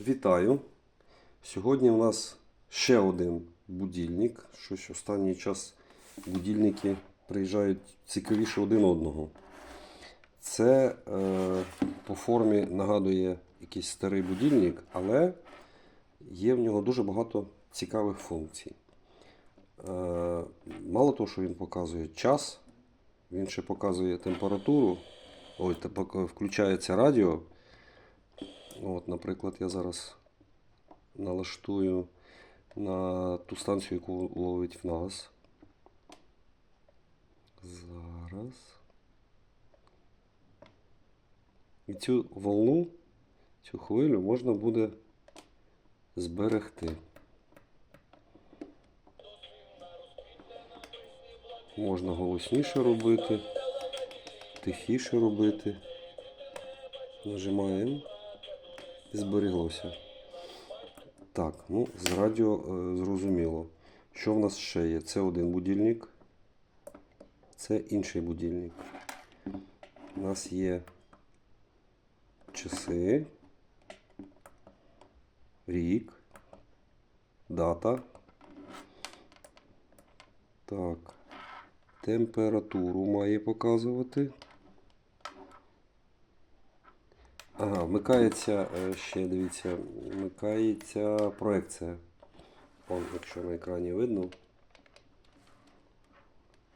Вітаю! Сьогодні у нас ще один будильник. Щось останній час будильники приїжджають цікавіше один одного. Це е, по формі нагадує якийсь старий будильник, але є в нього дуже багато цікавих функцій. Е, мало того, що він показує час, він ще показує температуру. Ой, включається радіо. От, наприклад, я зараз налаштую на ту станцію, яку ловить в нас. Зараз. І цю волну, цю хвилю можна буде зберегти. Можна голосніше робити, тихіше робити. Нажимаємо і зберіглося. Так, ну, з радіо е, зрозуміло. Що в нас ще є? Це один будильник, це інший будильник. У нас є часи, рік, дата. Так, температуру має показувати. Ага, вмикається е, ще, дивіться, вмикається проекція. Он, якщо на екрані видно.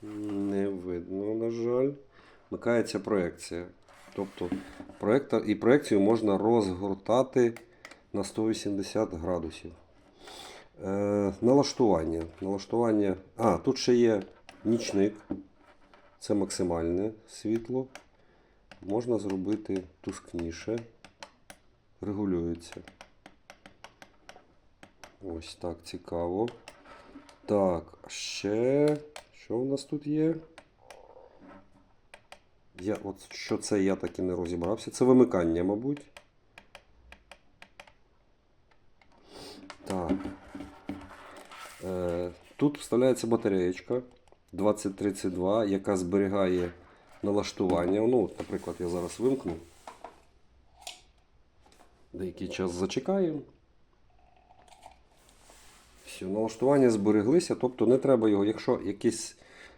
Не видно, на жаль. Вмикається проекція. Тобто проектор, і проекцію можна розгортати на 180 градусів. Е, налаштування. Налаштування. А, тут ще є нічник. Це максимальне світло. Можна зробити тускніше. Регулюється. Ось так цікаво. Так, ще. Що в нас тут є? Я, от Що це я так і не розібрався. Це вимикання, мабуть. Так. Е, тут вставляється батареєчка 2032, яка зберігає налаштування. Ну, от, наприклад, я зараз вимкну. Деякий час зачекаємо. Все, налаштування збереглися, тобто не треба його, якщо якийсь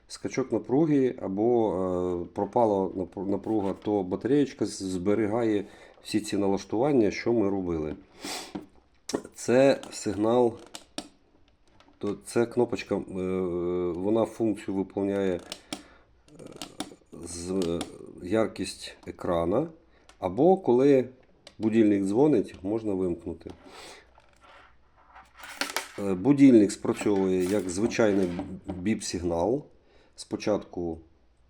скачок напруги або е, пропала напруга, то батареєчка зберігає всі ці налаштування, що ми робили. Це сигнал, то це кнопочка, е, вона функцію виконує з яркість екрана, або коли будильник дзвонить, можна вимкнути. Е, Будильник спрацьовує як звичайний біп-сигнал. Спочатку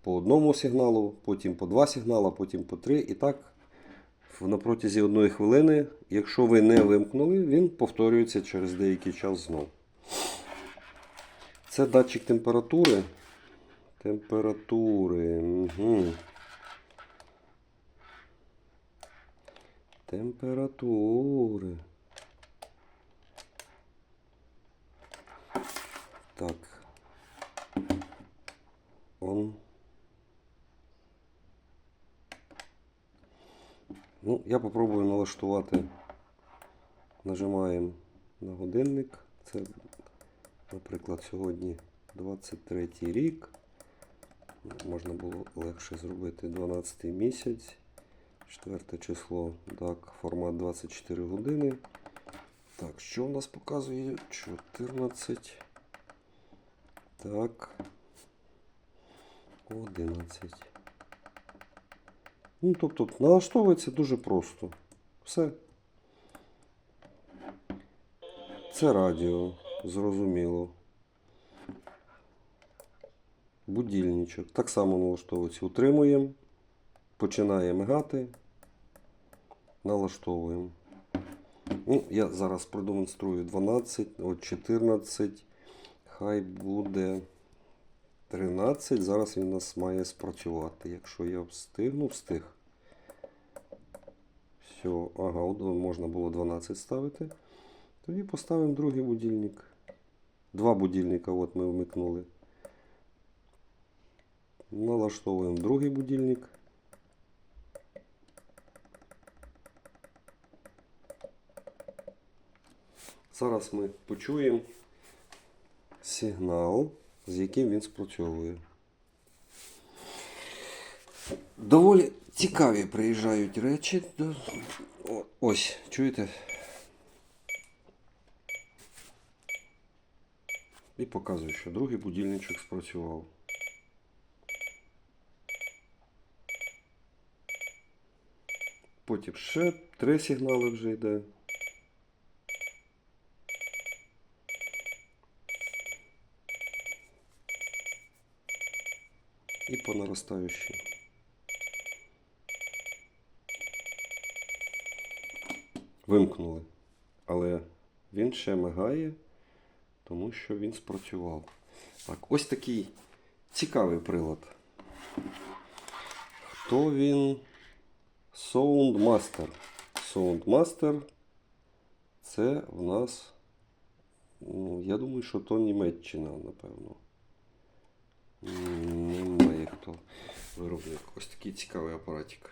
по одному сигналу, потім по два сигнала, потім по три. І так на протязі одної хвилини, якщо ви не вимкнули, він повторюється через деякий час знов. Це датчик температури. Температури. Угу. Температури. Так. Он. Ну, я попробую налаштувати. Нажимаємо на годинник. Це, наприклад, сьогодні 23 рік. Можна було легше зробити 12 місяць. 4 число, так, формат 24 години. Так, що у нас показує? 14. Так. 11. Ну, тобто, налаштовується дуже просто. Все. Це радіо, зрозуміло. Будильничок. Так само налаштовується. Утримуємо. Починає мигати. Налаштовуємо. Ну, я зараз продемонструю 12, от 14. Хай буде 13. Зараз він у нас має спрацювати. Якщо я встигну, встиг. Все, ага, от можна було 12 ставити. Тоді поставимо другий будильник. Два будильника от ми вмикнули. Налаштовуємо другий будильник. Зараз ми почуємо сигнал, з яким він спрацьовує. Доволі цікаві приїжджають речі. Ось, чуєте? І показую, що другий будильничок спрацював. Потім ще три сигнали вже йде. І по наростаючій. Вимкнули. Але він ще мигає, тому що він спрацював. Так, ось такий цікавий прилад. Хто він? Soundmaster. Soundmaster це в нас. Ну, я думаю, що то Німеччина, напевно. Немає хто виробник. Ось такий цікавий апаратик.